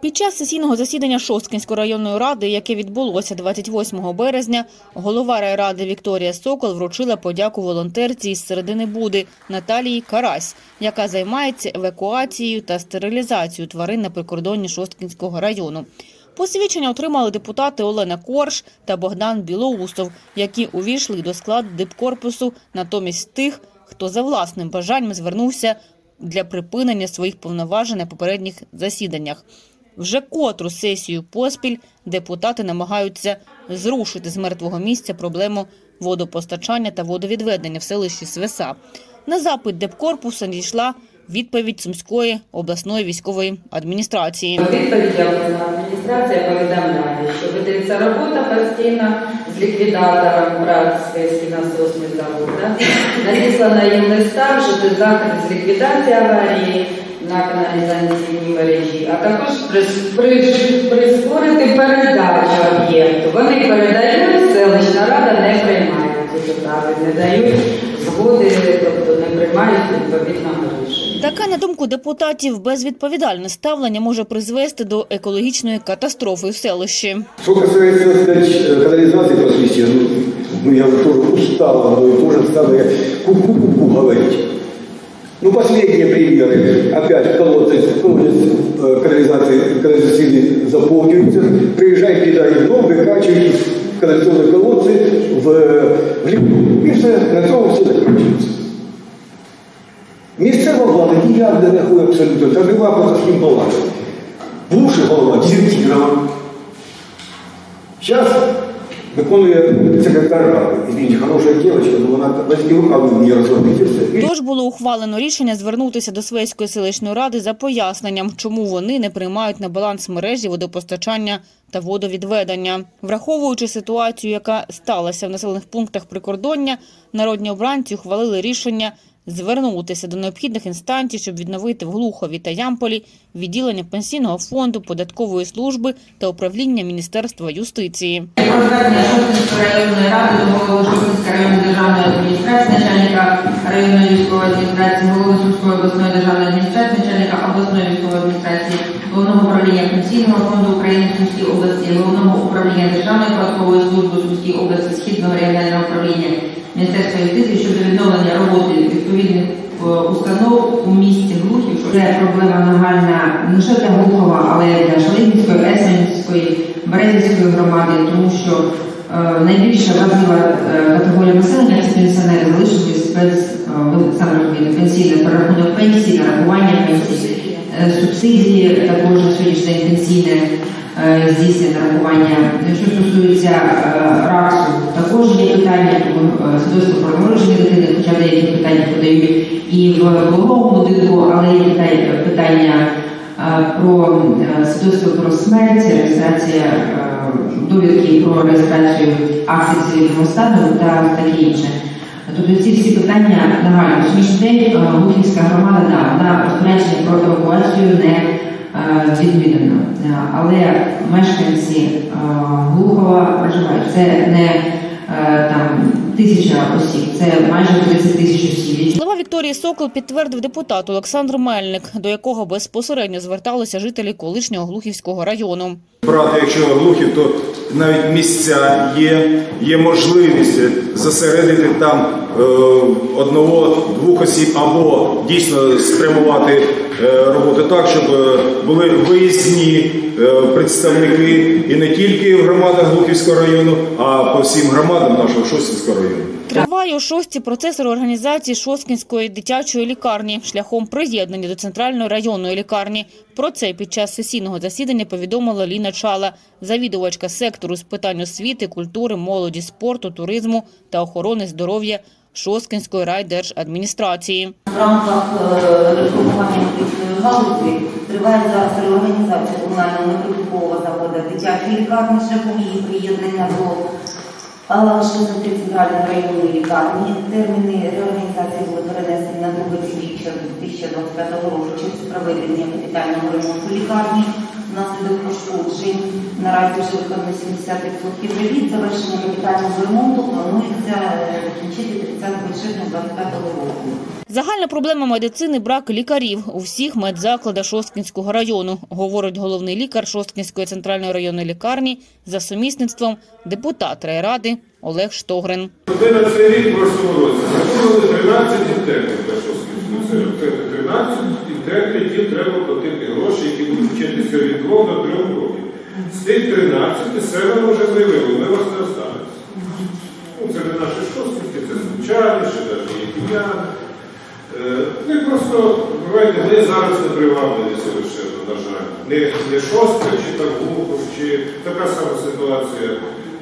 Під час сесійного засідання Шосткинської районної ради, яке відбулося 28 березня, голова райради Вікторія Сокол вручила подяку волонтерці із середини Буди Наталії Карась, яка займається евакуацією та стерилізацією тварин на прикордонні Шосткинського району. Посвідчення отримали депутати Олена Корж та Богдан Білоусов, які увійшли до складу дипкорпусу натомість тих, хто за власним бажанням звернувся для припинення своїх повноважень на попередніх засіданнях. Вже котру сесію поспіль депутати намагаються зрушити з мертвого місця проблему водопостачання та водовідведення в селищі Свеса. На запит депкорпуса надійшла відповідь Сумської обласної військової адміністрації. Відповідь адміністрація повідомляє, що ведеться робота постійно з ліквідатором Братський насосний завод. Надіслана їм листа вжити заходи з ліквідації аварії на каналізаційній мережі, а також прис- прискорити передачу об'єкту. Вони передають, селищна рада не приймає депутати, не дають згоди, тобто не приймають відповідного рішення. Таке, на думку депутатів, безвідповідальне ставлення може призвести до екологічної катастрофи в селищі. Сказать, э, по свести, ну, ну, я уже тоже устал, одно и то же стало я ку-ку-ку говорить. Ну, последние примеры. Опять колодец, колодец э, канализации, канализации заполняются. Приезжай, кидай дном, выкачивай канализационные колодцы в, в реку. И все, на цьому все закінчується. Місцева влада ніяк не рахує абсолютно. Та нема про що з ним балакати. Бувший голова дезертирован. Зараз виконує секретар ради. Извините, Тож було ухвалено рішення звернутися до Свейської селищної ради за поясненням, чому вони не приймають на баланс мережі водопостачання та водовідведення. Враховуючи ситуацію, яка сталася в населених пунктах прикордоння, народні обранці ухвалили рішення звернутися до необхідних інстанцій, щоб відновити в Глухові та Ямполі відділення пенсійного фонду, податкової служби та управління Міністерства юстиції. Районної ради районної державної адміністрації, начальника районної військової адміністрації, голови Сумської обласної державної адміністрації, начальника обласної військової адміністрації, головного управління Пенсійного фонду України Сумській області, головного управління Державної податкової служби Сумській області, Східного регіонального управління Міністерства юстиції щодо відновлення роботи відповідних е, установ у місті Глухів. Це проблема нагальна не лише для Глухова, але й для Шалинівської, Есенівської, Березівської громади, тому що е, найбільша вразлива е, категорія населення це пенсіонери залишились без е, ви пенсійне перерахунок пенсії, нарахування пенсії, е, субсидії, також на сьогоднішній пенсійне здійснення нарахування. Що стосується е, РАКСу, також є питання тому, е, про народження дитини, хоча деякі питання подають і в пологовому будинку, але є питання, е, про е, свідоцтво про смерть, реєстрація е, довідки про реєстрацію акцій цивільного стану та таке інше. Тобто ці всі питання нагально. На сьогоднішній день е, Луківська громада да, на розпорядження про евакуацію не е, відмінено. Е, Але мешканці е, Глухова проживають. Це не там тисяча осіб, це майже 30 тисяч осіб. Слова Вікторії Сокол підтвердив депутат Олександр Мельник, до якого безпосередньо зверталися жителі колишнього Глухівського району. Брати, якщо глухів, то навіть місця є, є можливість засередити там е, одного-двох осіб або дійсно спрямувати е, роботу так, щоб е, були виїзні е, представники і не тільки в громадах Глухівського району, а по всім громадам нашого Шостинського району. Триває у шості процес реорганізації Шосткінської дитячої лікарні шляхом приєднання до центральної районної лікарні. Про це під час сесійного засідання повідомила Ліна Чала, завідувачка сектору з питань освіти, культури, молоді, спорту, туризму та охорони здоров'я Шосткінської райдержадміністрації. В рамках е, медичної галузі триває зараз реорганізація комунального неприбуткового закладу дитячої лікарні шляхом її приєднання до Шостинської центральної районної лікарні. Терміни реорганізації були перенесені на друге півріччя 2025 року через проведення капітального ремонту лікарні внаслідок пошкоджень Наразі вже виконано 70% робіт. Завершення капітального ремонту планується е, закінчити 30 червня 2025 року. Загальна проблема медицини – брак лікарів у всіх медзакладах Шосткінського району, говорить головний лікар Шосткінської центральної районної лікарні за сумісництвом депутат райради Олег Штогрин. Ми на цей рік в прошлому році 13 інтернів для Шосткінського. 13 яким треба платити гроші, які будуть вчитися від 2 до 3 років. З тих 13 семеро вже заявили, ми вас не останемося. Ну, це не наші шосткінські, це звичайні, ще навіть є кім'яни. Е, Ми просто, буваєте, ми зараз не привабливі совершенно, на жаль. Не, не шостка, чи там Глухов, чи така сама ситуація.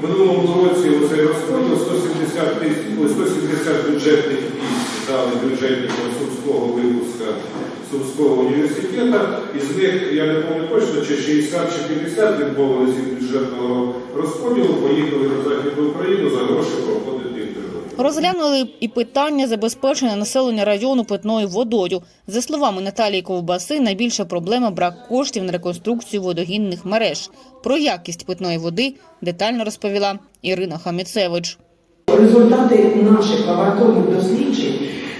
В минулому році оцей розподіл 170 тисяч, ой, 170 бюджетних місць дали бюджетникам Сумського випуска Сумського університету. Із них, я не пам'ятаю точно, чи 60 чи 50 відмовилися від бюджетного розподілу, поїхали на Західну Україну за гроші проходити інтерв'ю. Розглянули і питання забезпечення населення району питною водою. За словами Наталії Ковбаси, найбільша проблема – брак коштів на реконструкцію водогінних мереж. Про якість питної води детально розповіла Ірина Хаміцевич. Результати наших лабораторних досліджень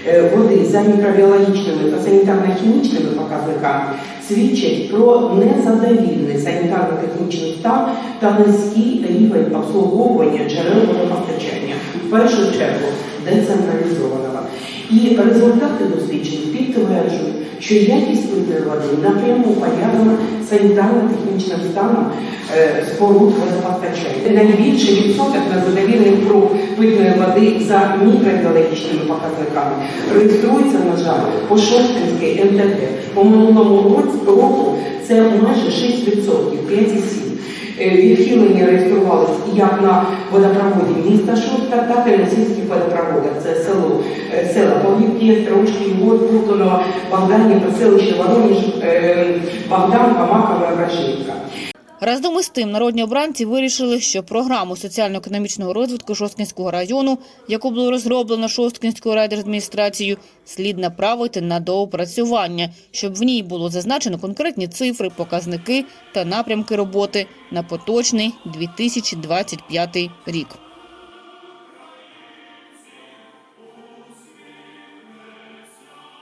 е, води за мікробіологічними та санітарно-хімічними показниками свідчать про незадовільний санітарно-технічний стан та низький рівень обслуговування джерел водопостачання, в першу чергу децентралізованого. І результати досліджень підтверджують, що якість питної води напряму пов'язана з санітарно-технічним станом е, споруд водопостачання. Найбільший відсоток незадовільних проб питної води за мікробіологічними показниками реєструється, на жаль, по Шосткинській МТГ. По минулому році- року це майже 6%, 5,7%. Е, Відхилення реєструвалися як на водопроводі міста Шостка, так і на сільських водопроводах. Це село, е, села Павлівки, Строчки, Год, Путоно, Богданівка, селище Воронеж, е, Богданка, Макова, Брашівка. Разом із тим, народні обранці вирішили, що програму соціально-економічного розвитку Шосткінського району, яку було розроблено Шосткінською райдержадміністрацією, слід направити на доопрацювання, щоб в ній було зазначено конкретні цифри, показники та напрямки роботи на поточний 2025 рік.